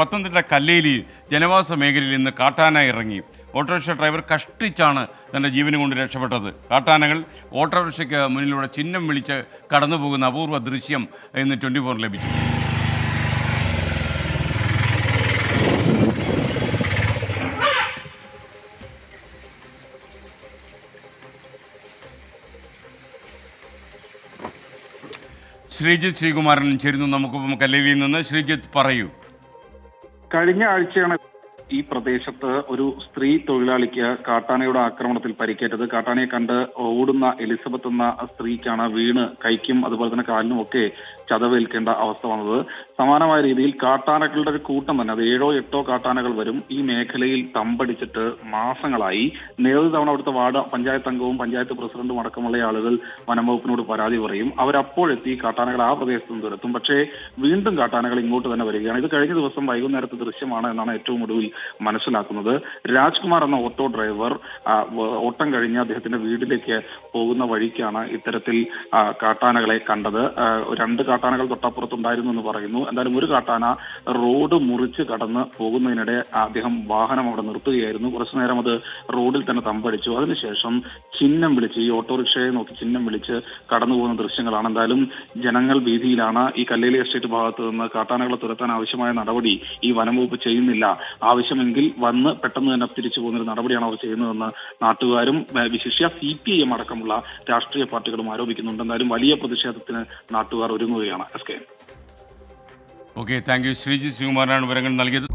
പത്തനംതിട്ട കല്ലേലി ജനവാസ മേഖലയിൽ ഇന്ന് കാട്ടാന ഇറങ്ങി. ഓട്ടോറിക്ഷ ഡ്രൈവർ കഷ്ടിച്ചാണ് തന്റെ ജീവന് കൊണ്ട് രക്ഷപ്പെട്ടത്. കാട്ടാനകൾ ഓട്ടോറിക്ഷയ്ക്ക് മുന്നിലൂടെ ചിഹ്നം വിളിച്ച് കടന്നുപോകുന്ന അപൂർവ ദൃശ്യം ഇന്ന് ട്വന്റി ഫോറിൽ ലഭിച്ചു. ശ്രീജിത്ത് ശ്രീകുമാരൻ ചേരുന്നു നമുക്കൊപ്പം കല്ലേലിയിൽ നിന്ന്. ശ്രീജിത്ത് പറയൂ. കഴിഞ്ഞ ആഴ്ചയാണ് ഈ പ്രദേശത്ത് ഒരു സ്ത്രീ തൊഴിലാളിക്ക് കാട്ടാനയുടെ ആക്രമണത്തിൽ പരിക്കേറ്റത്. കാട്ടാനയെ കണ്ട് ഓടുന്ന എലിസബത്ത് എന്ന സ്ത്രീക്കാണ് വീണ് കൈക്കും അതുപോലെ തന്നെ കാലിനും ഒക്കെ ചതവേൽക്കേണ്ട അവസ്ഥ വന്നത്. സമാനമായ രീതിയിൽ കാട്ടാനകളുടെ ഒരു കൂട്ടം തന്നെ അത് ഏഴോ എട്ടോ കാട്ടാനകൾ വരും. ഈ മേഖലയിൽ തമ്പടിച്ചിട്ട് മാസങ്ങളായി. നിരവധി തവണ അവിടുത്തെ വാർഡ് പഞ്ചായത്ത് അംഗവും പഞ്ചായത്ത് പ്രസിഡന്റും അടക്കമുള്ള ആളുകൾ വനംവകുപ്പിനോട് പരാതി പറയും. അവരപ്പോഴെത്തി കാട്ടാനകൾ ആ പ്രദേശത്ത് നിന്ന് പക്ഷേ വീണ്ടും കാട്ടാനകൾ ഇങ്ങോട്ട് തന്നെ വരികയാണ്. ഇത് കഴിഞ്ഞ ദിവസം വൈകുന്നേരത്തെ ദൃശ്യമാണ് എന്നാണ് ഏറ്റവും ഒടുവിൽ മനസ്സിലാക്കുന്നത്. രാജ്കുമാർ എന്ന ഓട്ടോ ഡ്രൈവർ ഓട്ടം കഴിഞ്ഞ് അദ്ദേഹത്തിന്റെ വീട്ടിലേക്ക് പോകുന്ന വഴിക്കാണ് ഇത്തരത്തിൽ കാട്ടാനകളെ കണ്ടത്. രണ്ട് കാട്ടാനകൾ തൊട്ടപ്പുറത്തുണ്ടായിരുന്നു എന്ന് പറയുന്നു. എന്തായാലും ഒരു കാട്ടാന റോഡ് മുറിച്ച് കടന്ന് പോകുന്നതിനിടെ അദ്ദേഹം വാഹനം അവിടെ നിർത്തുകയായിരുന്നു. കുറച്ചു നേരം അത് റോഡിൽ തന്നെ തമ്പടിച്ചു. അതിനുശേഷം ചിഹ്നം വിളിച്ച് ഈ ഓട്ടോറിക്ഷയെ നോക്കി ചിഹ്നം വിളിച്ച് കടന്നു പോകുന്ന ദൃശ്യങ്ങളാണ്. എന്തായാലും ജനങ്ങൾ വീതിയിലാണ് ഈ കല്ലേലി എസ്റ്റേറ്റ് ഭാഗത്ത് നിന്ന് കാട്ടാനകളെ തുരത്താൻ ആവശ്യമായ നടപടി ഈ വനംവകുപ്പ് ചെയ്യുന്നില്ല. ആവശ്യമെങ്കിൽ വന്ന് പെട്ടെന്ന് തന്നെ തിരിച്ചു പോകുന്ന ഒരു നടപടിയാണ് അവർ ചെയ്യുന്നതെന്ന് നാട്ടുകാരും വിശിഷ്യ സി പി ഐ എം അടക്കമുള്ള രാഷ്ട്രീയ പാർട്ടികളും ആരോപിക്കുന്നുണ്ട്. എന്തായാലും വലിയ പ്രതിഷേധത്തിന് നാട്ടുകാർ ഒരുങ്ങുകയാണ്. S K okay thank you Sreeji ശ്രീകുമാറാണ് വിവരങ്ങൾ നൽകിയത്.